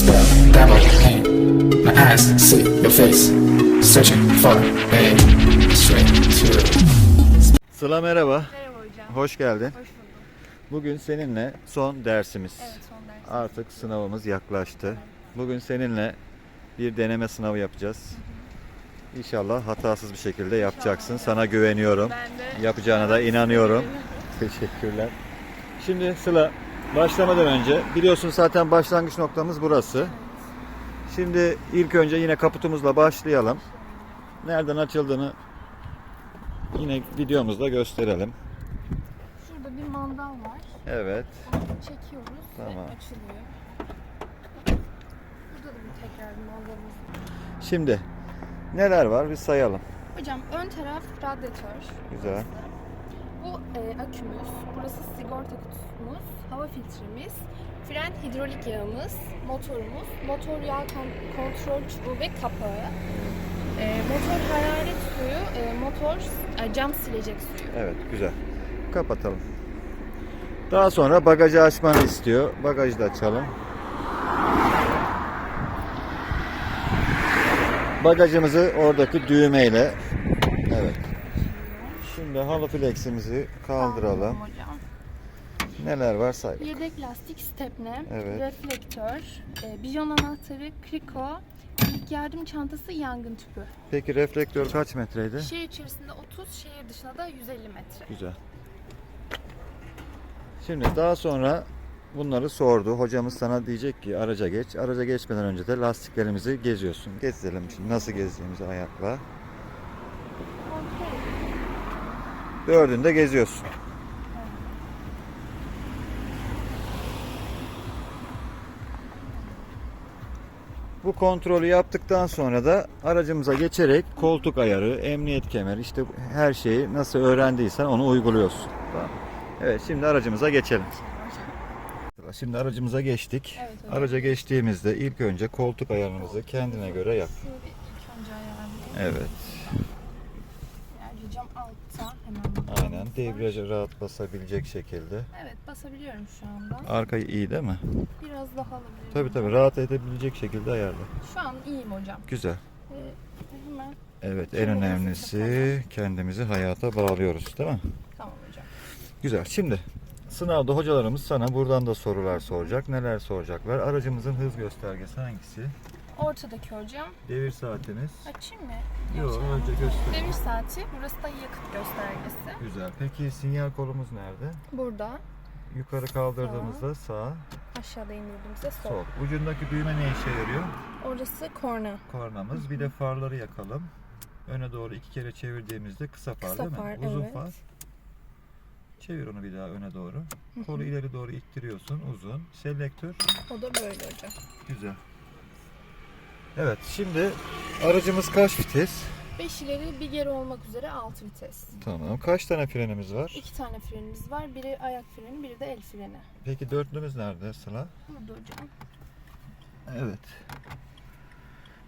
spell, dabble, pain. My eyes see your face, searching for a straight to Sıla merhaba. Merhaba hocam. Hoş geldin. Hoş bulduk. Bugün seninle son dersimiz. Evet son ders. Artık sınavımız yaklaştı. Bugün seninle bir deneme sınavı yapacağız. İnşallah hatasız bir şekilde yapacaksın. Sana güveniyorum. Ben de Yapacağına da inanıyorum. Teşekkürler. Şimdi Sıla başlamadan önce biliyorsun zaten başlangıç noktamız burası. Şimdi ilk önce yine kaputumuzla başlayalım. Nereden açıldığını yine videomuzda gösterelim. Şurada bir mandal var. Evet. Onu çekiyoruz Tamam. ve açılıyor. Burada da bir tekrar bir mandalımız var. Şimdi neler var bir sayalım. Hocam ön taraf radyatör. Güzel. burası. Bu e, akümüz. Burası sigorta kutumuz. Hava filtremiz. Fren hidrolik yağımız. Motorumuz. Motor yağ kon- kontrol çubuğu ve kapağı. E, motor hararet suyu. e, motor e, cam silecek suyu. Evet güzel. Kapatalım. Daha sonra bagajı açmanı istiyor. Bagajı da açalım. Bagajımızı oradaki düğmeyle. Şimdi halı fleximizi kaldıralım. Hocam. Neler var say. Yedek lastik stepne, Evet. reflektör, e, bijon anahtarı, kriko, ilk yardım çantası, yangın tüpü. Peki reflektör kaç metreydi? Şehir içerisinde 30, şehir dışında da 150 metre. Güzel. Şimdi daha sonra bunları sordu. Hocamız sana diyecek ki araca geç. Araca geçmeden önce de lastiklerimizi geziyorsun. Gezelim şimdi nasıl gezdiğimizi ayakla. Dördünde geziyorsun. Bu kontrolü yaptıktan sonra da aracımıza geçerek koltuk ayarı, emniyet kemeri işte her şeyi nasıl öğrendiysen onu uyguluyorsun. Tamam. Evet şimdi aracımıza geçelim. Şimdi aracımıza geçtik. Evet, hocam. Araca geçtiğimizde ilk önce koltuk ayarımızı kendine göre yap. Evet. Aynen. Debriyaja rahat basabilecek şekilde. Evet basabiliyorum şu anda. Arkayı iyi değil mi? Biraz daha alabilirim. Tabii tabii rahat edebilecek şekilde ayarla. Şu an iyiyim hocam. Güzel. Ee, hemen Evet en önemlisi kendimizi hayata bağlıyoruz değil mi? tamam hocam. Güzel. Şimdi sınavda hocalarımız sana buradan da sorular soracak. Neler soracaklar? Aracımızın hız göstergesi hangisi? Ortadaki hocam. Devir saatimiz. Açayım mı? Yok Hocam. önce göster. Devir saati. Burası da yakıt göstergesi. Güzel. Peki sinyal kolumuz nerede? Burada Yukarı kaldırdığımızda sağ, aşağıda indirdiğimizde sol. sol. Ucundaki düğme ne işe yarıyor? Orası korna. Kornamız. Bir de farları yakalım. Öne doğru iki kere çevirdiğimizde kısa far Kısa değil mi? far, Uzun evet. far. Çevir onu bir daha öne doğru. Kolu ileri doğru ittiriyorsun. Uzun. Selektör. O da böyle hocam. Güzel. Evet şimdi aracımız kaç vites? 5 ileri bir geri olmak üzere 6 vites. Tamam. Kaç tane frenimiz var? 2 tane frenimiz var. Biri ayak freni, biri de el freni. Peki dörtlümüz nerede Sıla? Burada hocam. Evet.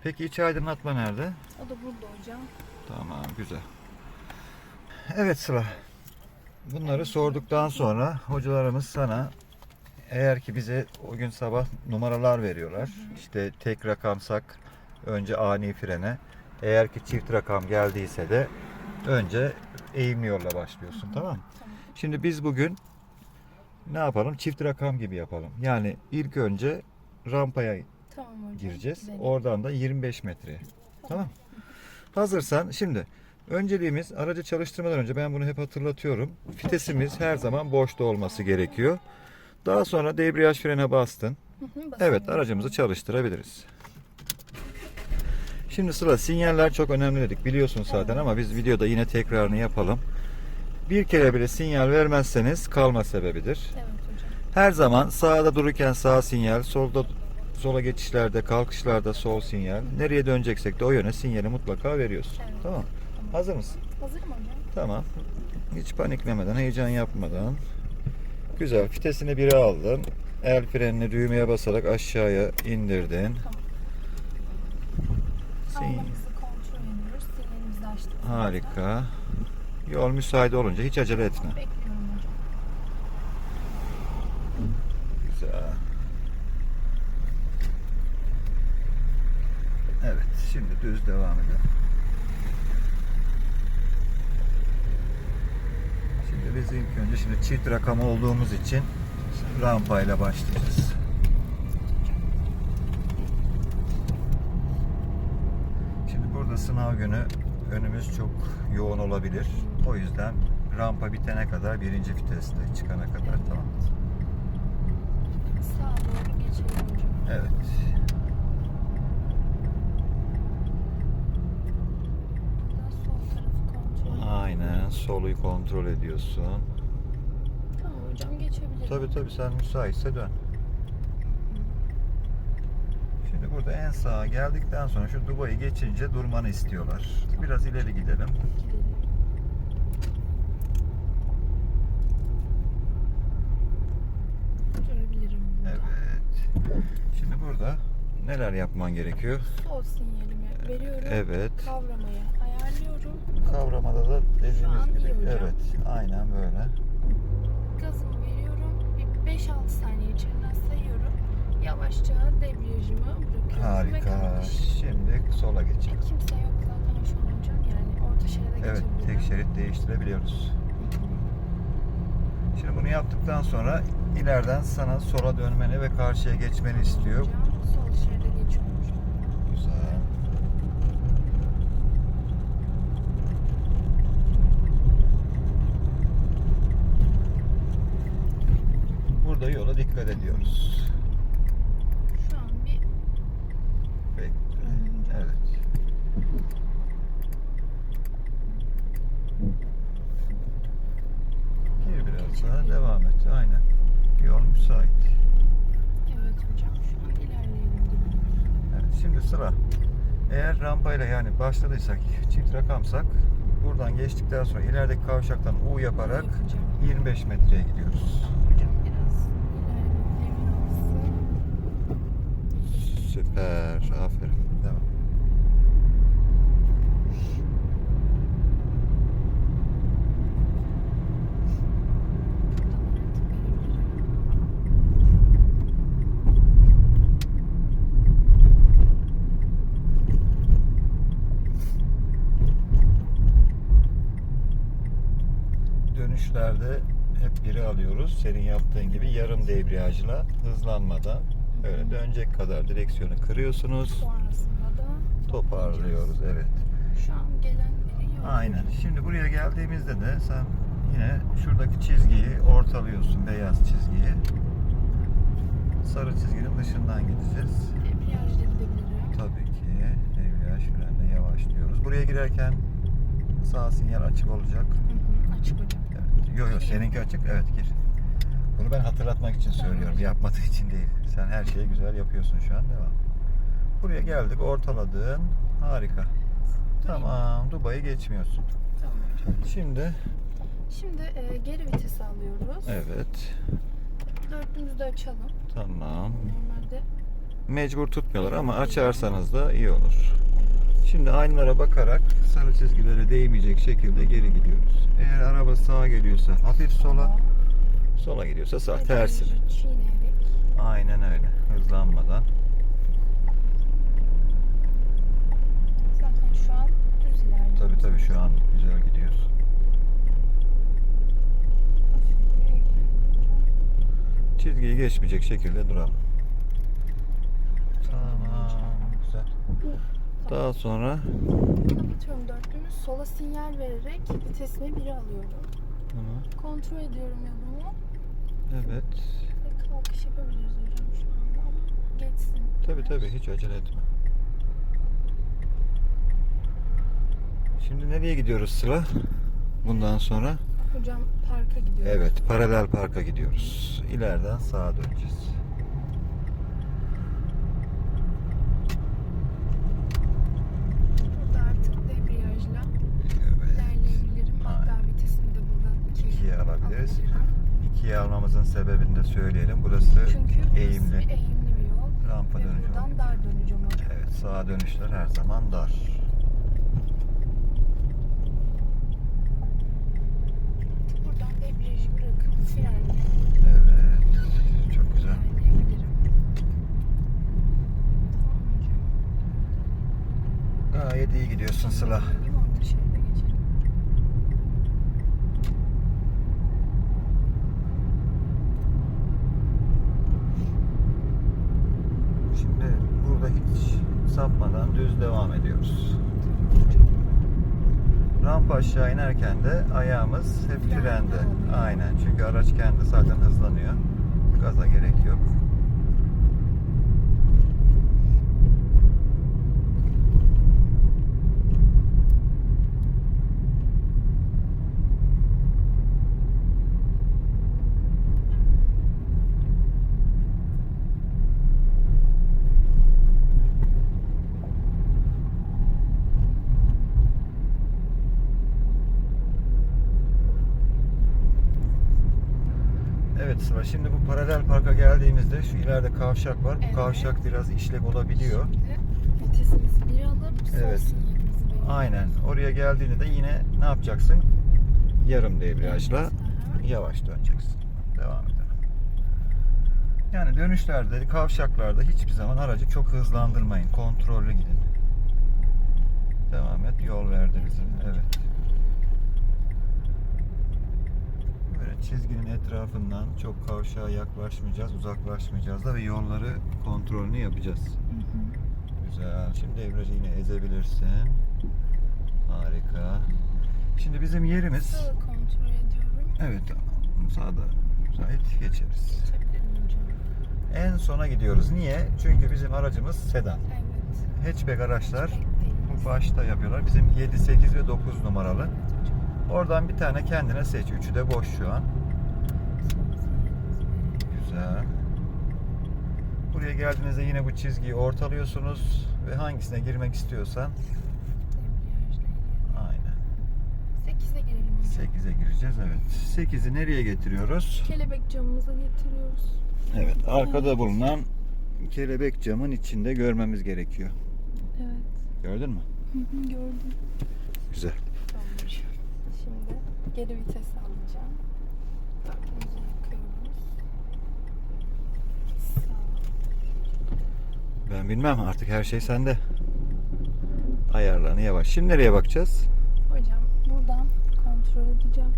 Peki iç aydınlatma nerede? O da burada hocam. Tamam güzel. Evet Sıla. Bunları sorduktan sonra hocalarımız sana eğer ki bize o gün sabah numaralar veriyorlar. İşte tek rakamsak önce ani frene. Eğer ki çift rakam geldiyse de önce eğimli yolla başlıyorsun tamam mı? Şimdi biz bugün ne yapalım? Çift rakam gibi yapalım. Yani ilk önce rampaya Tamam hocam. gireceğiz. Gidelim. Oradan da 25 metreye. Tamam. Hazırsan şimdi önceliğimiz aracı çalıştırmadan önce ben bunu hep hatırlatıyorum. Vitesimiz her zaman boşta olması gerekiyor. Daha sonra debriyaj frene bastın. Hı hı, basalım. Evet aracımızı çalıştırabiliriz. Şimdi sıra sinyaller çok önemli dedik biliyorsun zaten ama biz videoda yine tekrarını yapalım. Bir kere bile sinyal vermezseniz kalma sebebidir. Evet hocam. Her zaman sağda dururken sağ sinyal, solda sola geçişlerde, kalkışlarda sol sinyal. Nereye döneceksek de o yöne sinyali mutlaka veriyorsun. Evet. Tamam. Tamam. Hazır mısın? Hazır mı hocam? Tamam. Hiç paniklemeden, heyecan yapmadan. Güzel. Fitesini biri aldın. El frenini düğmeye basarak aşağıya indirdin. Sin Harika. Yol müsaade olunca hiç acele etme. Güzel. Evet, şimdi düz devam edelim. Biz ilk önce şimdi çift rakam olduğumuz için rampayla başlayacağız. Şimdi burada sınav günü önümüz çok yoğun olabilir. O yüzden rampa bitene kadar birinci viteste çıkana kadar tamam. Sağa doğru geçelim. Evet. Burada sol tarafı kontrol. Aynen soluyu kontrol ediyorsun. Tamam hocam geçebilirim. Tabi tabi sen müsaitse dön. Şimdi burada en sağa geldikten sonra şu Dubai'yi geçince durmanı istiyorlar. Biraz ileri gidelim. Evet. Şimdi burada neler yapman gerekiyor? Sol sinyalimi veriyorum. Evet. Kavramayı ayarlıyorum. Kavramada da dediğimiz gibi. iyi hocam. Evet. Aynen böyle. Gazımı veriyorum. Bir 5-6 saniye içerinden sayıyorum. Yavaşça debriyajımı bırakıyorum. Harika. Şimdi sola geçelim. Kimse yok zaten şu an hocam. Yani orta şeride Evet, geçebilirim. tek şerit değiştirebiliyoruz. Şimdi bunu yaptıktan sonra ileriden sana sola dönmeni ve karşıya geçmeni istiyor. Hocam sol şeride geçiyorum hocam. Güzel. Burada yola dikkat ediyoruz. Şu an bir Bekle. Evet. Gir biraz daha devam et. Aynen. Yol müsait. evet hocam şu an ilerleyelim. Evet, şimdi sıra. Eğer rampayla yani başladıysak, çift rakamsak buradan geçtikten sonra ilerideki kavşaktan U yaparak Yapacağım. 25 metreye gidiyoruz. Süper. Aferin. Devam. Dönüşlerde hep biri alıyoruz. Senin yaptığın gibi yarım debriyajla hızlanmadan böyle dönecek kadar direksiyonu kırıyorsunuz. Sonrasında da Toparlıyoruz. Evet. Şu an gelen biri yok. Aynen. Şimdi buraya geldiğimizde de sen yine şuradaki çizgiyi ortalıyorsun. Beyaz çizgiyi. Sarı çizginin dışından gideceğiz. Debriyaj da gidebilirim. Tabii ki debriyaj frenle yavaşlıyoruz. Buraya girerken sağ sinyal açık olacak. Hı hı, açık hocam. Evet. Yok yok seninki açık. Evet gir. Bunu ben hatırlatmak için söylüyorum. Yapmadığı için değil. Sen her şeyi güzel yapıyorsun şu an. Devam. Buraya geldik. Ortaladın. Harika. Tamam. Dubai'yi geçmiyorsun. Tamam. Şimdi Şimdi e, geri vitesi alıyoruz. evet. Dörtlümüzü de açalım. Tamam. Normalde Mecbur tutmuyorlar ama açarsanız da iyi olur. Şimdi aynalara bakarak sarı çizgilere değmeyecek şekilde geri gidiyoruz. Eğer araba sağa geliyorsa hafif sola, sola gidiyorsa sağ tersine. Çiğneyerek. Aynen öyle. Hızlanmadan. Zaten şu an düz ilerliyoruz. Tabii tabii şu an güzel gidiyoruz. Çizgiyi geçmeyecek şekilde duralım. Tamam, güzel. Daha sonra Kapatıyorum dörtlüğümü. Sola sinyal vererek vitesini biri alıyorum. Tamam, Kontrol ediyorum yolumu. Evet. Ve kalkış yapabiliriz hocam şu anda ama geçsin. Tabii tabii hiç acele etme. Şimdi nereye gidiyoruz sıra? Bundan sonra? Hocam parka gidiyoruz. Evet, paralel parka gidiyoruz. İleriden sağa döneceğiz. Alabiliriz. İkiye almamızın sebebini de söyleyelim. Burası Çünkü burası eğimli. bir eğimli bir yol. Rampa Ve dönücü. buradan dar döneceğim. Evet, sağa dönüşler her zaman dar. Buradan debriyajı bırakıp frenle Evet, çok güzel. ilerleyebilirim. Gayet iyi gidiyorsun Sıla. Değil mi? Orta şeride geçelim. Şimdi burada hiç sapmadan düz devam ediyoruz. Rampa aşağı inerken de ayağımız hep Frende. Aynen. Çünkü araç kendi zaten hızlanıyor. Gaza gerek yok. Evet Sıla şimdi bu paralel parka geldiğimizde şu ileride kavşak var. Bu Evet. kavşak biraz işlek olabiliyor. Vitesimizi bir alıp Evet. Aynen. Oraya geldiğinde de yine ne yapacaksın? Yarım debriyajla yavaş döneceksin. Devam edelim. Yani dönüşlerde, kavşaklarda hiçbir zaman aracı çok hızlandırmayın. Kontrollü gidin. Devam et. Yol verdi bize. Evet. Böyle çizginin etrafından çok kavşağa yaklaşmayacağız, uzaklaşmayacağız da ve yolları kontrolünü yapacağız. Hı hı. Güzel. Şimdi devreci yine ezebilirsin. Harika. Şimdi bizim yerimiz Sağı kontrol ediyorum. evet sağda müsait geçeriz. En sona gidiyoruz. Niye? Çünkü bizim aracımız sedan. Evet. Hatchback araçlar bu başta yapıyorlar. Bizim 7, 8 ve 9 numaralı. Oradan bir tane kendine seç. Üçü de boş şu an. Güzel. Buraya geldiğinizde yine bu çizgiyi ortalıyorsunuz ve hangisine girmek istiyorsan aynen. 8'e girelim hocam. 8'e gireceğiz evet. 8'i nereye getiriyoruz? Kelebek camımıza getiriyoruz. Evet arkada bulunan kelebek camın içinde görmemiz gerekiyor. Evet. Gördün mü? Hı hı, Gördüm. Güzel. Tamam. Şimdi geri vites alacağım. Bakımızı yakıyoruz. Sağ. Ben bilmem artık her şey sende. Ayarlarını yavaş. Şimdi nereye bakacağız? Hocam buradan kontrol edeceğim.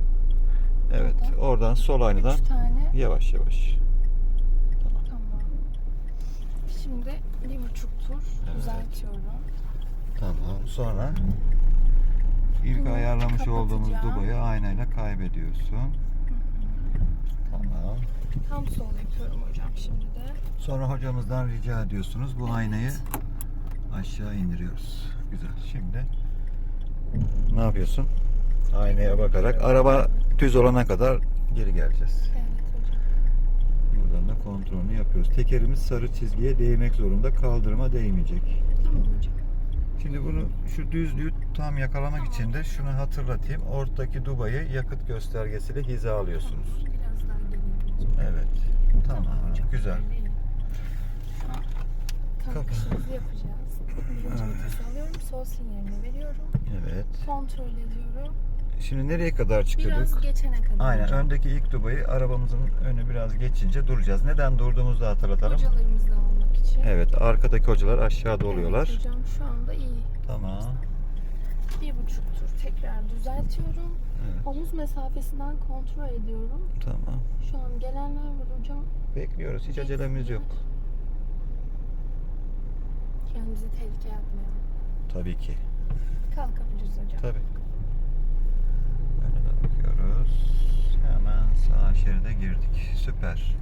Evet Oradan. oradan sol aynadan 3 tane. yavaş yavaş. Tamam. Şimdi bir buçuk tur Evet. düzeltiyorum. Tamam. Sonra ilk ayarlamış olduğumuz kapatacağım. dubayı aynayla kaybediyorsun. Tamam. Tam sol yapıyorum hocam şimdi de. Sonra hocamızdan rica ediyorsunuz bu aynayı aşağı indiriyoruz. Güzel. Şimdi ne yapıyorsun? Aynaya bakarak araba düz olana kadar geri geleceğiz. Evet hocam. Buradan da kontrolünü yapıyoruz. Tekerimiz sarı çizgiye değmek zorunda. Kaldırıma değmeyecek. Tamam hocam. Şimdi bunu şu düzlüğü tam yakalamak için de şunu hatırlatayım. Ortadaki dubayı yakıt göstergesiyle hizalıyorsunuz. Evet. Tamam. Güzel. Kalkışımızı yapacağız. Birinci vites alıyorum. Sol sinyalini veriyorum. Evet. Kontrol ediyorum. Şimdi nereye kadar çıkıyorduk? Biraz geçene kadar. Aynen. hocam. Öndeki ilk dubayı arabamızın önü biraz geçince duracağız. Neden durduğumuzu da hatırlatalım. Hocalarımızı da almak için. Evet. Arkadaki hocalar aşağıda Evet oluyorlar. hocam şu anda iyi. Tamam. Bir buçuk tur tekrar düzeltiyorum. Evet. Omuz mesafesinden kontrol ediyorum. Tamam. Şu an gelenler var hocam. Bekliyoruz. Hiç acelemiz yok. Kendimizi tehlikeye atmayalım. Tabii ki. Kalkabiliriz hocam. Tabii. Bakıyoruz. Hemen sağ şeride girdik. Süper.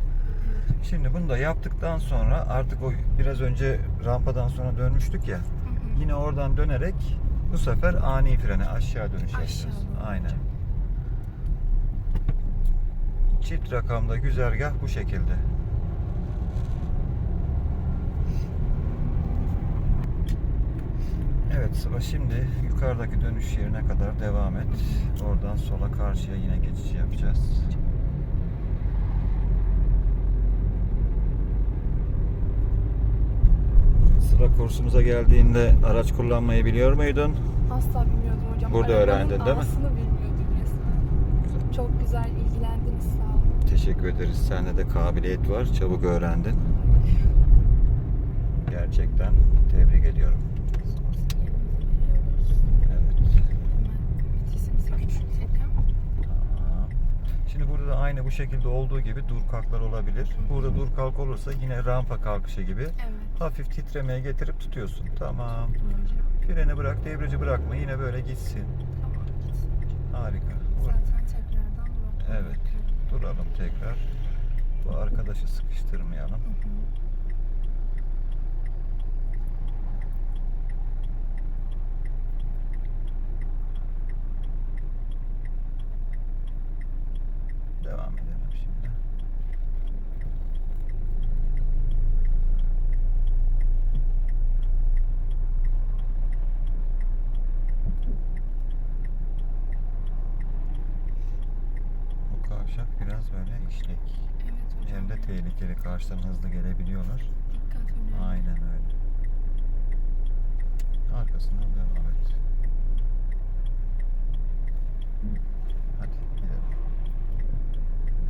Şimdi bunu da yaptıktan sonra artık o biraz önce rampadan sonra dönmüştük ya. Hı hı. Yine oradan dönerek bu sefer ani frene aşağı dönüş yapacağız. Aynen. Çift rakamda güzergah bu şekilde. Evet Sıla şimdi yukarıdaki dönüş yerine kadar devam et. Oradan sola karşıya yine geçiş yapacağız. Sıra kursumuza geldiğinde araç kullanmayı biliyor muydun? Asla bilmiyordum hocam. Burada Arabanın öğrendin değil mi? A'sını bilmiyordum resmen. Çok güzel ilgilendiniz sağ olun. Teşekkür ederiz. Sende de kabiliyet var. Çabuk öğrendin. Gerçekten tebrik ediyorum. Sol sinyalimizi veriyorum. Evet. Hemen vitesimizi küçültelim. Tamam. Şimdi burada da aynı bu şekilde olduğu gibi dur kalklar olabilir. Burada dur kalk olursa yine rampa kalkışı gibi Evet. hafif titremeye getirip tutuyorsun. Tamam. Freni bırak, debriyajı bırakma. Yine böyle gitsin. Tamam. Harika. Zaten tekrardan. Evet. Duralım tekrar. Bu arkadaşı sıkıştırmayalım. Hı hı. Devam edelim şimdi. Bu kavşak işlek. Evet hocam. Hem de tehlikeli. Karşıdan hızlı gelebiliyorlar. Dikkat önemli. Aynen öyle. Arkasından devam et. Hadi gidelim.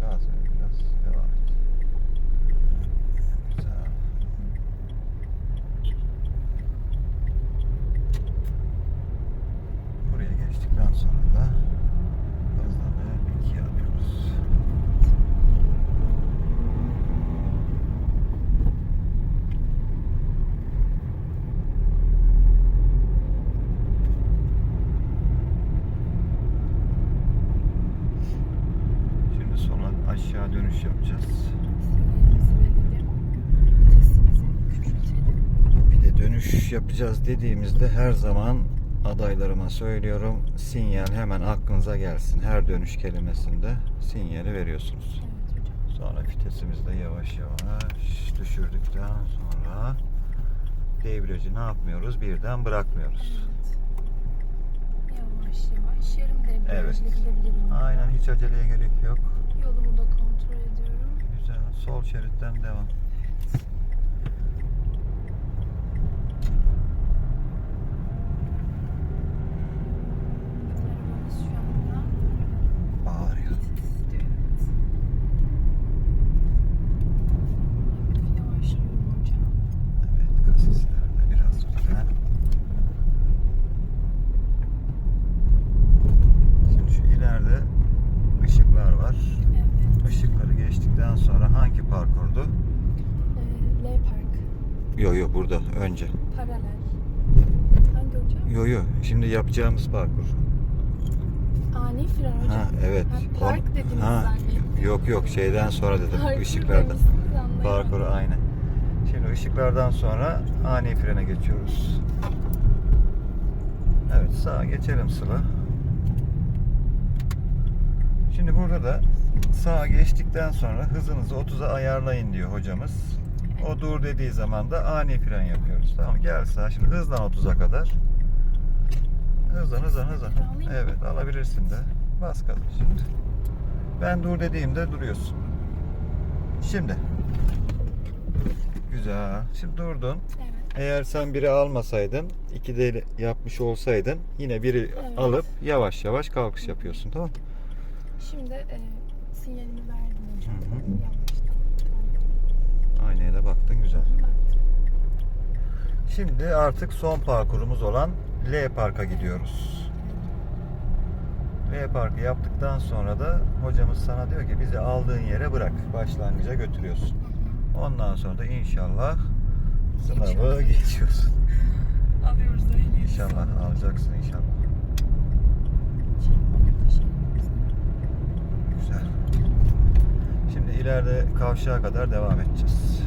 Gaz ver biraz. Devam et. Güzel. Buraya geçtikten sonra da hızlanıp ikiye alıyoruz. Şimdi sola aşağı dönüş yapacağız. Sinyalimizi verelim. Vitesimizi küçültelim. Bir de dönüş yapacağız dediğimizde her zaman adaylarıma söylüyorum. Sinyal hemen aklınıza gelsin. Her dönüş kelimesinde sinyali veriyorsunuz. Sonra vitesimizi de yavaş yavaş düşürdükten sonra debriyajı ne yapmıyoruz? Birden bırakmıyoruz. Evet. Yavaş yavaş yarım debriyajla Evet. gidebilirim. Aynen hiç aceleye gerek yok. Yolumu da kontrol ediyorum. Güzel. Sol şeritten devam. Arabamız şu anda Bağırıyor. istiyor. Evet. Hafif yavaşlıyorum hocam. Evet kasislerde biraz fren. Şimdi şu ileride ışıklar var. Evet. Işıkları geçtikten sonra hangi parkurdu? Ee, L Park. Yo yo burada önce. Paralel. Hangi hocam? Yo yo şimdi yapacağımız parkur. Ani fren hocam. Ha evet. Ha, park On- dediniz ha, zannettim. Yok yok şeyden sonra dedim Parkur ışıklardan. Parkuru aynen. Şimdi ışıklardan sonra ani frene geçiyoruz. Evet sağa geçelim Sıla. Şimdi burada da sağa geçtikten sonra hızınızı 30'a ayarlayın diyor hocamız. O dur dediği zaman da ani fren yapıyoruz. Tamam gel sağa şimdi hızlan 30'a kadar. Hızlan hızlan hızlan. Evet alabilirsin de. Bas kadar şimdi. Ben dur dediğimde duruyorsun. Şimdi. Güzel. Şimdi durdun. Evet. Eğer sen biri almasaydın, iki de yapmış olsaydın yine biri Evet. alıp yavaş yavaş kalkış yapıyorsun tamam mı? Şimdi e, sinyalimi verdim hocam. Hı hı. Yavaştan. Aynaya da baktın güzel. Şimdi artık son parkurumuz olan L Park'a gidiyoruz. L Park'ı yaptıktan sonra da hocamız sana diyor ki bizi aldığın yere bırak. Başlangıca götürüyorsun. Ondan sonra da inşallah sınavı geçiyorsun. Alıyoruz da. İnşallah alacaksın inşallah. Güzel. Şimdi ileride kavşağa kadar devam edeceğiz.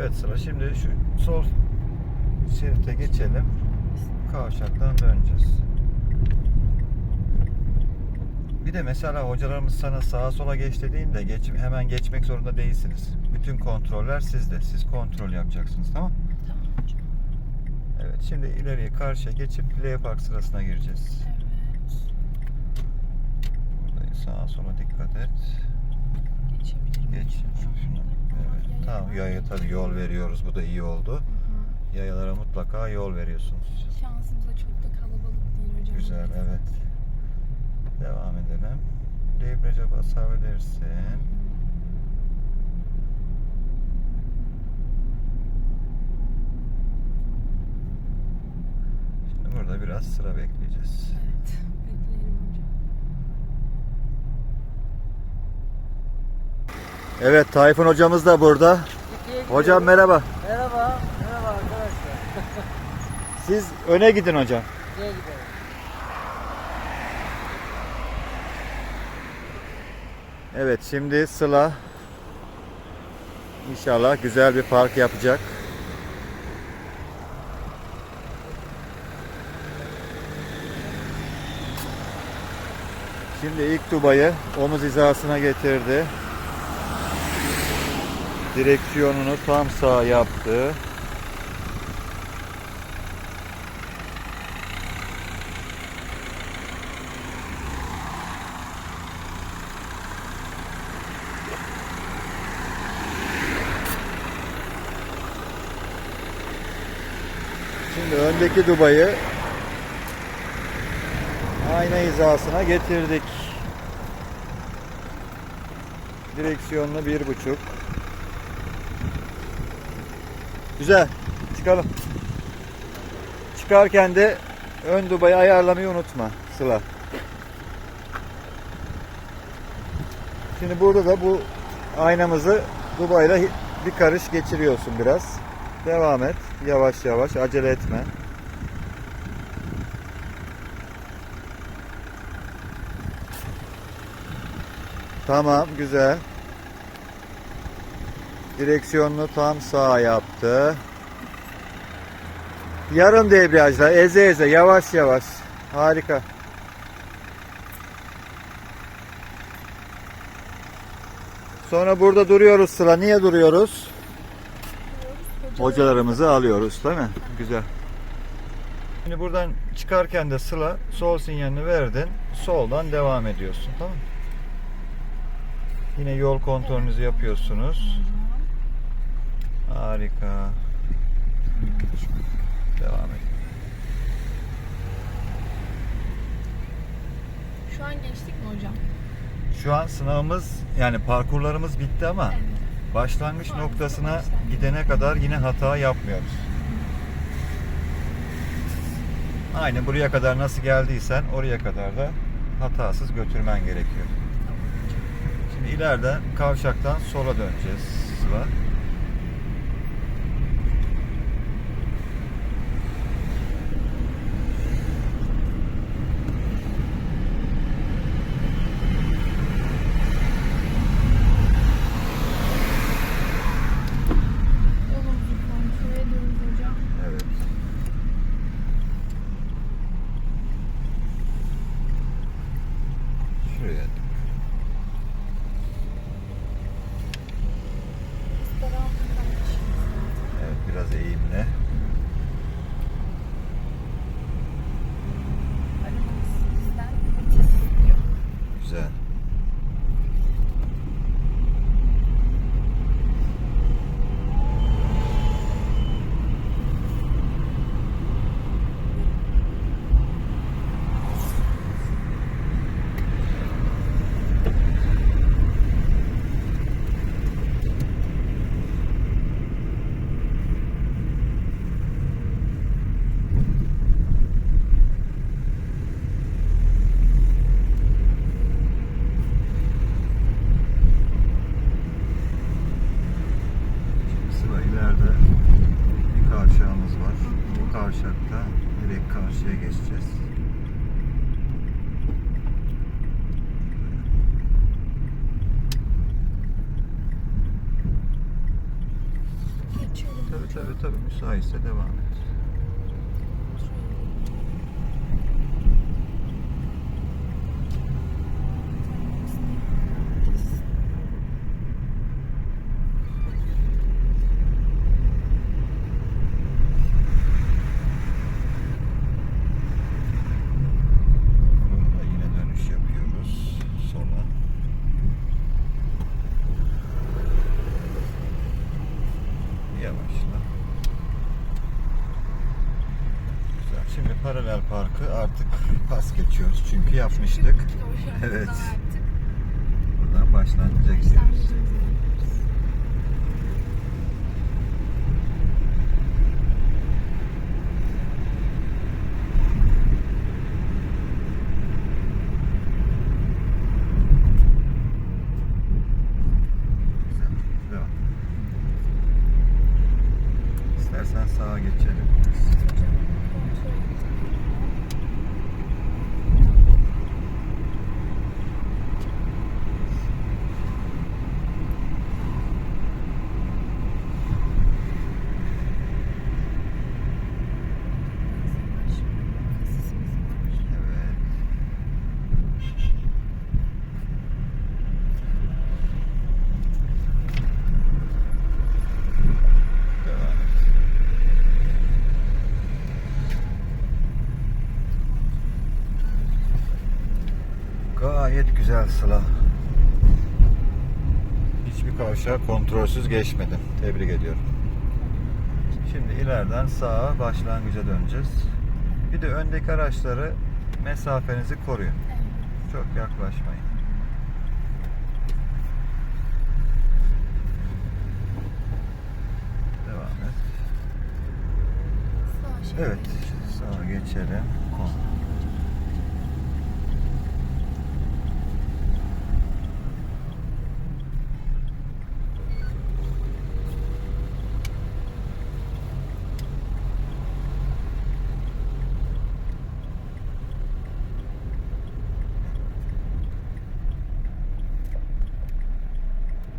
Evet sıra şimdi şu sol şerite geçelim. Kavşaktan döneceğiz. Bir de mesela hocalarımız sana sağa sola geç dediğinde geç, hemen geçmek zorunda değilsiniz. Bütün kontroller sizde. Siz kontrol yapacaksınız tamam Tamam hocam. Evet şimdi ileriye karşıya geçip L park sırasına gireceğiz. Evet. Buradayız. Sağa sola dikkat et. Geçebilirim. Geç. Şunu. Evet. Tamam yaya tabii yol veriyoruz. Bu da iyi oldu. Hı hı. Yayalara mutlaka yol veriyorsunuz. Şansımıza çok da kalabalık değil hocam. Güzel evet. Devam edelim. Debriyaja basabilirsin. Şimdi burada biraz sıra bekleyeceğiz. Evet. Bekleyelim hocam. Evet Tayfun hocamız da burada. Hocam merhaba. Merhaba, merhaba arkadaşlar. Siz öne gidin hocam. Gel gidelim. Evet şimdi Sıla inşallah güzel bir park yapacak. Şimdi ilk dubayı omuz hizasına getirdi. Direksiyonunu tam sağ yaptı. Şimdi öndeki dubayı ayna hizasına getirdik. Direksiyonunu bir buçuk. Güzel. Çıkalım. Çıkarken de ön dubayı ayarlamayı unutma Sıla. Şimdi burada da bu aynamızı dubayla bir karış geçiriyorsun biraz. Devam et. Yavaş yavaş. Acele etme. Tamam. Güzel. Direksiyonunu tam sağa yaptı. Yarım debriyajla eze eze yavaş yavaş. Harika. Sonra burada duruyoruz sıra. Niye duruyoruz? Hocalarımızı alıyoruz değil mi? Güzel. Şimdi buradan çıkarken de sıla sol sinyalini verdin. Soldan devam ediyorsun tamam mı? Yine yol kontrolünüzü yapıyorsunuz. Harika. Devam et. Şu an geçtik mi hocam? Şu an sınavımız yani parkurlarımız bitti ama Evet. başlangıç Şu noktasına başlangıç. gidene kadar yine hata yapmıyoruz. Aynı buraya kadar nasıl geldiysen oraya kadar da hatasız götürmen gerekiyor. Şimdi ileride kavşaktan sola döneceğiz Sıla. Yolumuzu kontrol ediyoruz hocam. Evet. Şuraya. Restorandan geçiyoruz. Evet biraz eğimli. Arabamız bizden vites istiyor. Güzel. Şimdi sıra ileride bir kavşağımız var. Bu kavşakta direkt karşıya geçeceğiz. Tabii tabii tabii müsaitse devam et. Dünkü yapmıştık. Evet. Buradan başlangıca gidiyoruz. başlangıcımızı yapıyoruz. Güzel. Devam. İstersen sağa geçelim. Kontrol edin. Evet. Devam et. Gayet güzel Sıla. Hiçbir kavşağı kontrolsüz geçmedim. Tebrik ediyorum. Şimdi ileriden sağa başlangıca döneceğiz. Bir de öndeki araçları mesafenizi koruyun. Çok yaklaşmayın. Devam et. Evet, sağa geçelim. Kon.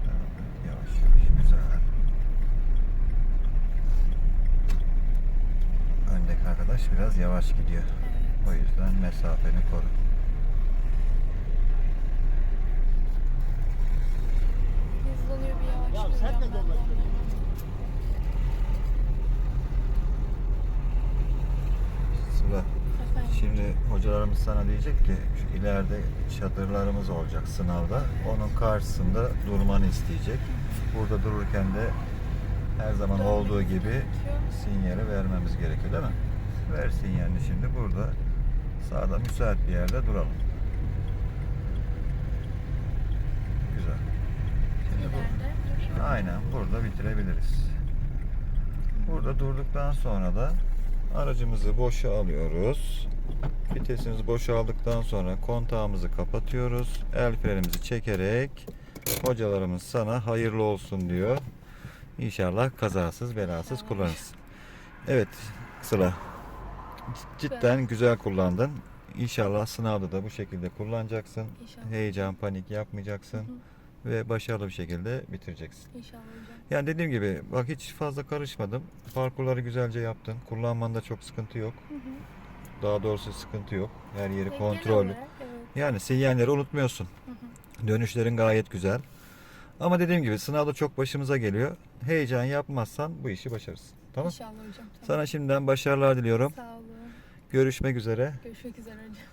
Devam et, Yavaş yavaş, güzel. Arkadaş biraz yavaş gidiyor. O yüzden mesafeni koru. Hızlanıyor bir yavaş. Ya sen de dolaşıyorsun. Sıla. Şimdi hocalarımız sana diyecek ki şu ileride çadırlarımız olacak sınavda. Onun karşısında durmanı isteyecek. Burada dururken de her zaman olduğu gibi sinyali vermemiz gerekiyor değil mi? Ver sinyalini şimdi burada sağda müsait bir yerde duralım. Güzel. Şimdi bu, aynen burada bitirebiliriz. Burada durduktan sonra da aracımızı boşa alıyoruz. Vitesimizi boşa aldıktan sonra kontağımızı kapatıyoruz. El frenimizi çekerek hocalarımız sana hayırlı olsun diyor. İnşallah kazasız belasız kullanırsın. Evet Sıla. Cidden güzel kullandın. İnşallah sınavda da bu şekilde kullanacaksın. İnşallah. Heyecan, panik yapmayacaksın. Ve başarılı bir şekilde bitireceksin. İnşallah hocam. Yani dediğim gibi bak hiç fazla karışmadım. Parkurları güzelce yaptın. Kullanmanda çok sıkıntı yok. Daha doğrusu sıkıntı yok. Her yeri Ve kontrollü. Evet. Yani sinyalleri unutmuyorsun. Dönüşlerin gayet güzel. Ama dediğim gibi sınavda çok başımıza geliyor. Heyecan yapmazsan bu işi başarırsın. Tamam? İnşallah hocam. Tamam. Sana şimdiden başarılar diliyorum. Sağ olun. Görüşmek üzere. Görüşmek üzere hocam.